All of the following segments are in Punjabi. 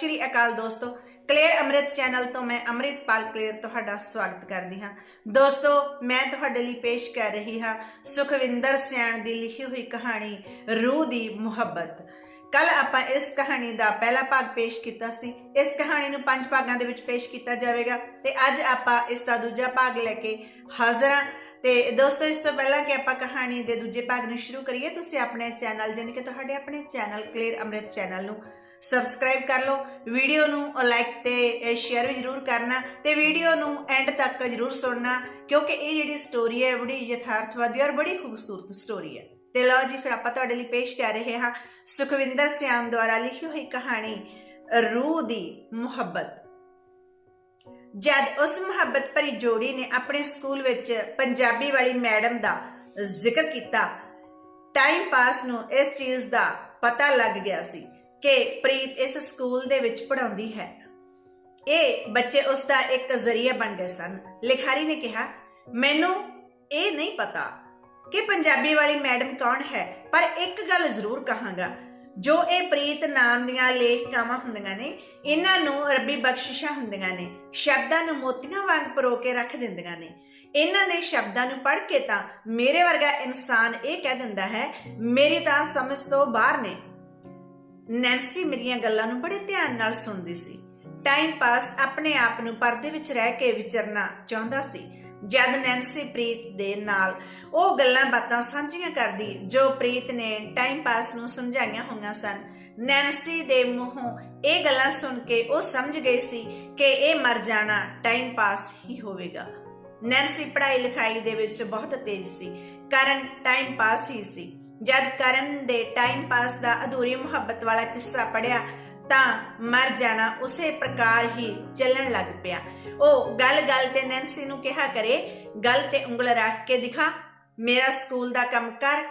ਸ਼੍ਰੀ ਅਕਾਲ ਦੋਸਤੋ ਕਲੀਅਰ ਅੰਮ੍ਰਿਤ ਚੈਨਲ ਤੋਂ ਮੈਂ ਅੰਮ੍ਰਿਤਪਾਲ ਕਲੀਅਰ ਤੁਹਾਡਾ ਸਵਾਗਤ ਕਰਦੀ ਹਾਂ। ਦੋਸਤੋ, ਮੈਂ ਤੁਹਾਡੇ ਲਈ ਪੇਸ਼ ਕਰ ਰਹੀ ਹਾਂ ਸੁਖਵਿੰਦਰ ਸਿਆਣ ਦੀ ਲਿਖੀ ਹੋਈ ਕਹਾਣੀ, ਰੂਹ ਦੀ ਮੁਹੱਬਤ। ਕੱਲ ਆਪਾਂ ਇਸ ਕਹਾਣੀ ਦਾ ਪਹਿਲਾ ਭਾਗ ਪੇਸ਼ ਕੀਤਾ ਸੀ। ਇਸ ਕਹਾਣੀ ਨੂੰ ਪੰਜ ਭਾਗਾਂ ਦੇ ਵਿੱਚ ਪੇਸ਼ ਕੀਤਾ ਜਾਵੇਗਾ ਤੇ ਅੱਜ ਆਪਾਂ ਇਸ ਦਾ ਦੂਜਾ ਭਾਗ ਲੈ ਕੇ ਹਾਜ਼ਰ ਹਾਂ। ਤੇ ਦੋਸਤੋ, ਇਸ ਤੋਂ ਪਹਿਲਾਂ ਕਿ ਆਪਾਂ ਕਹਾਣੀ ਦੇ ਦੂਜੇ ਭਾਗ ਨੂੰ ਸ਼ੁਰੂ ਕਰੀਏ, ਤੁਸੀਂ ਆਪਣੇ ਚੈਨਲ ਜਾਨੀ ਕਿ ਤੁਹਾਡੇ ਆਪਣੇ ਚੈਨਲ ਕਲੀਅਰ ਅੰਮ੍ਰਿਤ ਚੈਨਲ ਨੂੰ ਸਬਸਕ੍ਰਾਈਬ ਕਰ ਲਓ ਵੀਡੀਓ ਨੂੰ ਲਾਈਕ ਤੇ ਸ਼ੇਅਰ ਵੀ ਜਰੂਰ ਕਰਨਾ ਤੇ ਵੀਡੀਓ ਨੂੰ ਐਂਡ ਤੱਕ ਜਰੂਰ ਸੁਣਨਾ, ਕਿਉਂਕਿ ਇਹ ਜਿਹੜੀ ਸਟੋਰੀ ਹੈ ਬੜੀ ਯਥਾਰਥਵਾਦੀ ਔਰ ਬੜੀ ਖੂਬਸੂਰਤ ਸਟੋਰੀ ਹੈ। ਤੇ ਲਓ ਜੀ, ਫਿਰ ਆਪਾਂ ਤੁਹਾਡੇ ਲਈ ਪੇਸ਼ ਕਰ ਰਹੇ ਹਾਂ ਸੁਖਵਿੰਦਰ ਸਿਆਮ ਦੁਆਰਾ ਲਿਖੀ ਹੋਈ ਕਹਾਣੀ, ਰੂਹ ਦੀ ਮੁਹੱਬਤ। ਜਦ ਉਸ ਮੁਹੱਬਤ ਭਰੀ ਜੋੜੀ ਨੇ ਆਪਣੇ ਸਕੂਲ ਵਿੱਚ ਪੰਜਾਬੀ ਵਾਲੀ ਮੈਡਮ ਦਾ ਜ਼ਿਕਰ ਕੀਤਾ ਟਾਈਮ ਪਾਸ ਨੂੰ ਇਸ ਚੀਜ਼ ਦਾ ਪਤਾ ਲੱਗ ਗਿਆ ਸੀ। ਕਿ ਪ੍ਰੀਤ ਇਸ ਸਕੂਲ ਦੇ ਵਿੱਚ ਪੜਾਉਂਦੀ ਹੈ। ਇਹ ਬੱਚੇ ਉਸ ਦਾ ਇੱਕ ਜ਼ਰੀਆ ਬਣ ਗਏ ਸਨ। ਲਿਖਾਰੀ ਨੇ ਕਿਹਾ, ਮੈਨੂੰ ਇਹ ਨਹੀਂ ਪਤਾ ਕਿ ਪੰਜਾਬੀ ਵਾਲੀ ਮੈਡਮ ਕੌਣ ਹੈ, ਪਰ ਇੱਕ ਗੱਲ ਜ਼ਰੂਰ ਕਹਾਂਗਾ। ਜੋ ਇਹ ਪ੍ਰੀਤ ਨਾਮ ਦੀਆਂ ਲੇਖਕਾਵਾਂ ਹੁੰਦੀਆਂ ਨੇ, ਇਹਨਾਂ ਨੂੰ ਰੱਬੀ ਬਖਸ਼ਿਸ਼ਾਂ ਹੁੰਦੀਆਂ ਨੇ, ਸ਼ਬਦਾਂ ਨੂੰ ਮੋਤੀਆਂ ਵਾਂਗ ਪਰੋ ਕੇ ਰੱਖ ਦਿੰਦੀਆਂ ਨੇ। ਇਹਨਾਂ ਦੇ ਸ਼ਬਦਾਂ ਨੂੰ ਪੜ੍ਹ ਕੇ ਤਾਂ ਮੇਰੇ ਵਰਗਾ ਇਨਸਾਨ ਇਹ ਕਹਿ ਦਿੰਦਾ ਹੈ, ਮੇਰੀ ਤਾਂ ਸਮਝ ਤੋਂ ਬਾਹਰ ਨੇ ਨੈਂਸੀ ਮੇਰੀਆਂ ਗੱਲਾਂ ਨੂੰ ਬੜੇ ਧਿਆਨ ਨਾਲ ਸੁਣਦੀ ਸੀ। ਟਾਈਮ ਪਾਸ ਆਪਣੇ ਆਪ ਨੂੰ ਪਰਦੇ ਵਿੱਚ ਰਹਿ ਕੇ ਵਿਚਰਨਾ ਚਾਹੁੰਦਾ ਸੀ। ਜਦ ਨੈਂਸੀ ਪ੍ਰੀਤ ਦੇ ਨਾਲ ਉਹ ਗੱਲਾਂ ਬਾਤਾਂ ਸਾਂਝੀਆਂ ਕਰਦੀ, ਜੋ ਪ੍ਰੀਤ ਨੇ ਟਾਈਮ ਪਾਸ ਨੂੰ ਸਮਝਾਈਆਂ ਹੋਈਆਂ ਸਨ ਨੈਂਸੀ ਦੇ ਮੂੰਹੋਂ ਇਹ ਗੱਲਾਂ ਸੁਣ ਕੇ ਉਹ ਸਮਝ ਗਈ ਸੀ ਕਿ ਇਹ ਮਰ ਜਾਣਾ ਟਾਈਮ ਪਾਸ ਹੀ ਹੋਵੇਗਾ। ਨੈਂਸੀ ਪੜ੍ਹਾਈ ਲਿਖਾਈ ਦੇ ਵਿੱਚ ਬਹੁਤ ਤੇਜ਼ ਸੀ, ਕਰਨ ਟਾਈਮ ਪਾਸ ਹੀ ਸੀ। ਜਦ ਕਰਨ ਦੇ ਟਾਈਮ ਪਾਸ ਦਾ ਅਧੂਰੀ ਮੁਹੱਬਤ ਵਾਲਾ ਕਿੱਸਾ ਪੜਿਆ ਤਾਂ ਮਰ ਜਾਣਾ ਉਸੇ ਪ੍ਰਕਾਰ ਹੀ ਚੱਲਣ ਲੱਗ ਪਿਆ। ਉਹ ਗੱਲ-ਗੱਲ ਤੇ ਨੈਂਸੀ ਨੂੰ ਕਿਹਾ ਕਰੇ, ਗੱਲ ਤੇ ਉਂਗਲ ਰੱਖ ਕੇ ਦਿਖਾ, ਮੇਰਾ ਸਕੂਲ ਦਾ ਕੰਮ ਕਰ,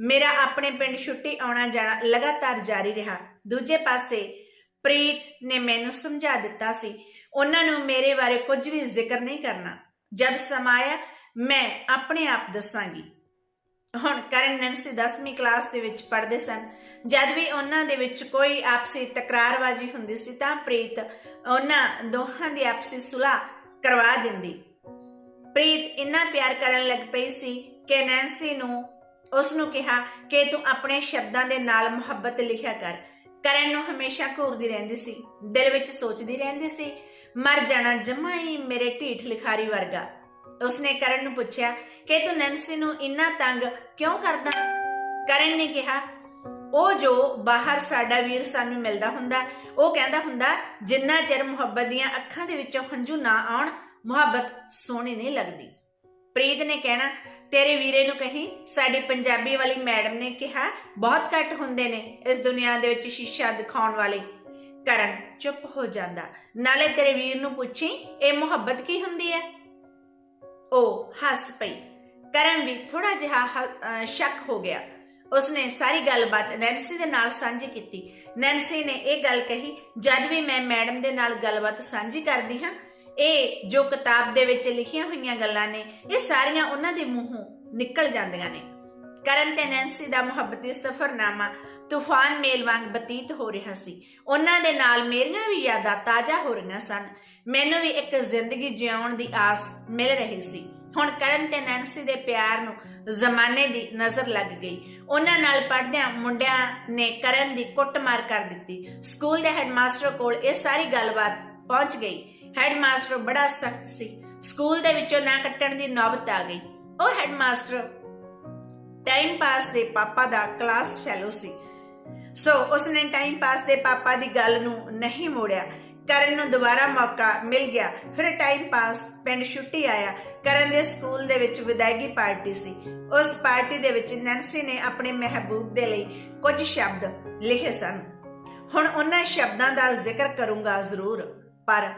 ਮੇਰਾ ਆਪਣੇ ਪਿੰਡ ਛੁੱਟੀ ਆਉਣਾ ਜਾਣਾ ਲਗਾਤਾਰ ਜਾਰੀ ਰਿਹਾ। ਦੂਜੇ ਪਾਸੇ ਪ੍ਰੀਤ ਨੇ ਮੈਨੂੰ ਸਮਝਾ ਦਿੱਤਾ ਸੀ, ਉਹਨਾਂ ਨੂੰ ਮੇਰੇ ਬਾਰੇ ਕੁਝ ਵੀ ਜ਼ਿਕਰ ਨਹੀਂ ਕਰਨਾ। ਜਦ ਸਮਾਇਆ ਮੈਂ ਆਪਣੇ ਆਪ ਦੱਸਾਂਗੀ। ਹੁਣ ਕਰਨ ਨੈਂਸੀ 10ਵੀਂ ਕਲਾਸ ਦੇ ਵਿੱਚ ਪੜ੍ਹਦੇ ਸਨ। ਜਦ ਵੀ ਉਹਨਾਂ ਦੇ ਵਿੱਚ ਕੋਈ ਆਪਸੀ ਤਕਰਾਰਬਾਜ਼ੀ ਹੁੰਦੀ ਸੀ ਤਾਂ ਪ੍ਰੀਤ ਉਹਨਾਂ ਦੋਹਾਂ ਦੀ ਆਪਸੀ ਸੁਲ੍ਹਾ ਕਰਵਾ ਦਿੰਦੀ। ਪ੍ਰੀਤ ਇੰਨਾ ਪਿਆਰ ਕਰਨ ਲੱਗ ਪਈ ਸੀ ਕਿ ਨੈਂਸੀ ਨੂੰ ਉਸ ਨੂੰ ਕਿਹਾ ਕਿ ਤੂੰ ਆਪਣੇ ਸ਼ਬਦਾਂ ਦੇ ਨਾਲ ਮੁਹੱਬਤ ਲਿਖਿਆ ਕਰ। ਕਰਨ ਨੂੰ ਹਮੇਸ਼ਾ ਘੂਰਦੀ ਰਹਿੰਦੀ ਸੀ, ਦਿਲ ਵਿੱਚ ਸੋਚਦੀ ਰਹਿੰਦੀ ਸੀ, ਮਰ ਜਾਣਾ ਜਮਾ ਹੀ ਮੇਰੇ ਢੀਠ ਲਿਖਾਰੀ ਵਰਗਾ। ਉਸਨੇ ਕਰਨ ਨੂੰ ਪੁੱਛਿਆ ਕਿ ਤੂੰ ਨੈਂਸੀ ਨੂੰ ਇੰਨਾ ਤੰਗ ਕਿਉਂ ਕਰਦਾ? ਕਰਨ ਨੇ ਕਿਹਾ, ਉਹ ਜੋ ਬਾਹਰ ਸਾਡਾ ਵੀਰ ਸਾਨੂੰ ਮਿਲਦਾ ਹੁੰਦਾ, ਉਹ ਕਹਿੰਦਾ ਹੁੰਦਾ, ਜਿੰਨਾ ਚਿਰ ਮੁਹੱਬਤ ਦੀਆਂ ਅੱਖਾਂ ਦੇ ਵਿੱਚੋਂ ਹੰਝੂ ਨਾ ਆਉਣ, ਮੁਹੱਬਤ ਸੋਹਣੀ ਨਹੀਂ ਲੱਗਦੀ। ਪ੍ਰੀਤ ਨੇ ਕਹਿਣਾ, ਤੇਰੇ ਵੀਰੇ ਨੂੰ ਕਹੀਂ, ਸਾਡੀ ਪੰਜਾਬੀ ਵਾਲੀ ਮੈਡਮ ਨੇ ਕਿਹਾ, ਬਹੁਤ ਘੱਟ ਹੁੰਦੇ ਨੇ ਇਸ ਦੁਨੀਆ ਦੇ ਵਿੱਚ ਸ਼ੀਸ਼ਾ ਦਿਖਾਉਣ ਵਾਲੇ। ਕਰਨ ਚੁੱਪ ਹੋ ਜਾਂਦਾ। ਨਾਲੇ ਤੇਰੇ ਵੀਰ ਨੂੰ ਪੁੱਛੀ, ਇਹ ਮੁਹੱਬਤ ਕੀ ਹੁੰਦੀ ਹੈ? ਉਹ ਹੱਸ ਪਈ। ਕਰਨ ਵੀ ਥੋੜਾ ਜਿਹਾ ਸ਼ੱਕ ਹੋ ਗਿਆ। ਉਸਨੇ ਸਾਰੀ ਗੱਲਬਾਤ ਨੈਂਸੀ ਦੇ ਨਾਲ ਸਾਂਝੀ ਕੀਤੀ। ਨੈਂਸੀ ਨੇ ਇਹ ਗੱਲ ਕਹੀ, ਜਦ ਵੀ ਮੈਂ ਮੈਡਮ ਦੇ ਨਾਲ ਗੱਲਬਾਤ ਸਾਂਝੀ ਕਰਦੀ ਹਾਂ, ਇਹ ਜੋ ਕਿਤਾਬ ਦੇ ਵਿੱਚ ਲਿਖੀਆਂ ਹੋਈਆਂ ਗੱਲਾਂ ਨੇ, ਇਹ ਸਾਰੀਆਂ ਉਹਨਾਂ ਦੇ ਮੂੰਹੋਂ ਨਿਕਲ ਜਾਂਦੀਆਂ ਨੇ। ਕਰਨ ਤੇ ਨੈਂਸੀ ਦਾ ਮੁਹੱਬਤੀ ਸਫ਼ਰਨਾਮਾ ਤੂਫਾਨ ਮੇਲ ਵਾਂਗ ਬਤੀਤ ਹੋ ਰਿਹਾ ਸੀ। ਉਹਨਾਂ ਦੇ ਨਾਲ ਮੇਰੀਆਂ ਵੀ ਯਾਦਾਂ ਤਾਜ਼ਾ ਹੋ ਰਹੀਆਂ ਸਨ। ਮੈਨੂੰ ਵੀ ਇੱਕ ਜ਼ਿੰਦਗੀ ਜਿਉਣ ਦੀ ਆਸ ਮਿਲ ਰਹੀ ਸੀ। ਹੁਣ ਕਰਨ ਤੇ ਨੈਂਸੀ ਦੇ ਪਿਆਰ ਨੂੰ ਜ਼ਮਾਨੇ ਦੀ ਨਜ਼ਰ ਲੱਗ ਗਈ। ਉਹਨਾਂ ਨਾਲ ਪੜਦਿਆਂ ਮੁੰਡਿਆਂ ਨੇ ਕਰਨ ਦੀ ਕੁੱਟਮਾਰ ਕਰ ਦਿੱਤੀ। ਸਕੂਲ ਦੇ ਹੈਡਮਾਸਟਰ ਕੋਲ ਇਹ ਸਾਰੀ ਗੱਲਬਾਤ ਪਹੁੰਚ ਗਈ। ਹੈਡਮਾਸਟਰ ਬੜਾ ਸਖਤ ਸੀ। ਸਕੂਲ ਦੇ ਵਿੱਚੋਂ ਨਾ ਕੱਟਣ ਦੀ ਨੌਬਤ ਆ ਗਈ। ਉਹ ਹੈਡਮਾਸਟਰ ਟਾਈਮ ਪਾਸ ਦੇ ਪਾਪਾ ਦਾ ਕਲਾਸ ਫੈਲੋ ਸੀ। ਸੋ ਉਸਨੇ ਟਾਈਮ ਪਾਸ ਦੇ ਪਾਪਾ ਦੀ ਗੱਲ ਨੂੰ ਨਹੀਂ ਮੋੜਿਆ। ਕਰਨ ਨੂੰ ਦੁਬਾਰਾ ਮੌਕਾ ਮਿਲ ਗਿਆ। ਫਿਰ ਟਾਈਮ ਪਾਸ ਪਿੰਡ ਛੁੱਟੀ ਆਇਆ। ਕਰਨ ਦੇ ਸਕੂਲ ਦੇ ਵਿੱਚ ਵਿਦਾਇਗੀ ਪਾਰਟੀ ਸੀ। ਉਸ ਪਾਰਟੀ ਦੇ ਵਿੱਚ ਨੈਂਸੀ ਨੇ ਆਪਣੇ ਮਹਿਬੂਬ ਦੇ ਲਈ ਕੁਝ ਸ਼ਬਦ ਲਿਖੇ ਸਨ। ਹੁਣ ਉਹਨਾਂ ਸ਼ਬਦਾਂ ਦਾ ਜ਼ਿਕਰ ਕਰੂੰਗਾ ਜ਼ਰੂਰ, ਪਰ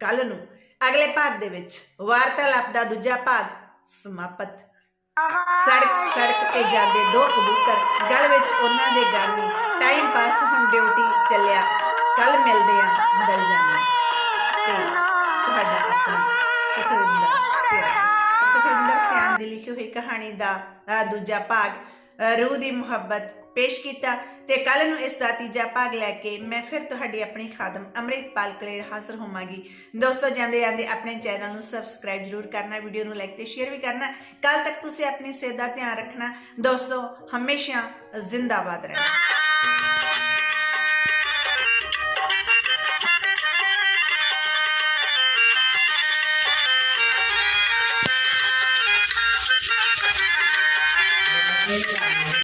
ਕੱਲ ਨੂੰ ਅਗਲੇ ਭਾਗ ਦੇ ਵਿੱਚ ਵਾਰਤਾਲਾਪ ਦਾ ਦੂਜਾ ਭਾਗ ਸਮਾਪਤ ਸੜਕ ਸੜਕ ਤੇ ਜਾਂਦੇ ਦੋ ਕਬੂਤਰ। ਗਲ ਵਿੱਚ ਉਹਨਾਂ ਦੇ ਗਾਨੇ ਟਾਈਮ ਪਾਸ ਹੁਣ ਡਿਊਟੀ ਚੱਲਿਆ। ਕੱਲ ਮਿਲਦੇ ਆ ਮਿਲ ਜਾਣਾ ਤੇ ਤੁਹਾਡਾ ਆਪਣਾ ਸੁਖਵਿੰਦਰ ਸਿਆਣ। ਸੁਖਵਿੰਦਰ ਸਿਆਣ ਦੀ ਲਿਖੀ ਹੋਈ ਕਹਾਣੀ ਦਾ ਦੂਜਾ ਭਾਗ ਰੂਹ ਦੀ ਮੁਹੱਬਤ ਪੇਸ਼ ਕੀਤਾ ਤੇ ਕੱਲ ਨੂੰ ਇਸ ਦਾ ਤੀਜਾ ਭਾਗ ਲੈ ਕੇ ਮੈਂ ਫਿਰ ਤੁਹਾਡੀ ਆਪਣੀ ਖਾਦਮ ਅੰਮ੍ਰਿਤਪਾਲ ਕਲੇਰ ਹਾਜ਼ਰ ਹੋਵਾਂਗੀ। ਦੋਸਤੋ, ਜਾਂਦੇ ਜਾਂਦੇ ਆਪਣੇ ਚੈਨਲ ਨੂੰ ਸਬਸਕ੍ਰਾਈਬ ਜਰੂਰ ਕਰਨਾ ਵੀਡੀਓ ਨੂੰ ਲਾਈਕ ਤੇ ਸ਼ੇਅਰ ਵੀ ਕਰਨਾ। ਕੱਲ ਤੱਕ ਤੁਸੀਂ ਆਪਣੀ ਸਿਹਤ ਦਾ ਧਿਆਨ ਰੱਖਣਾ। ਦੋਸਤੋ, ਹਮੇਸ਼ਾ ਜ਼ਿੰਦਾਬਾਦ ਰਹਿਣਾ।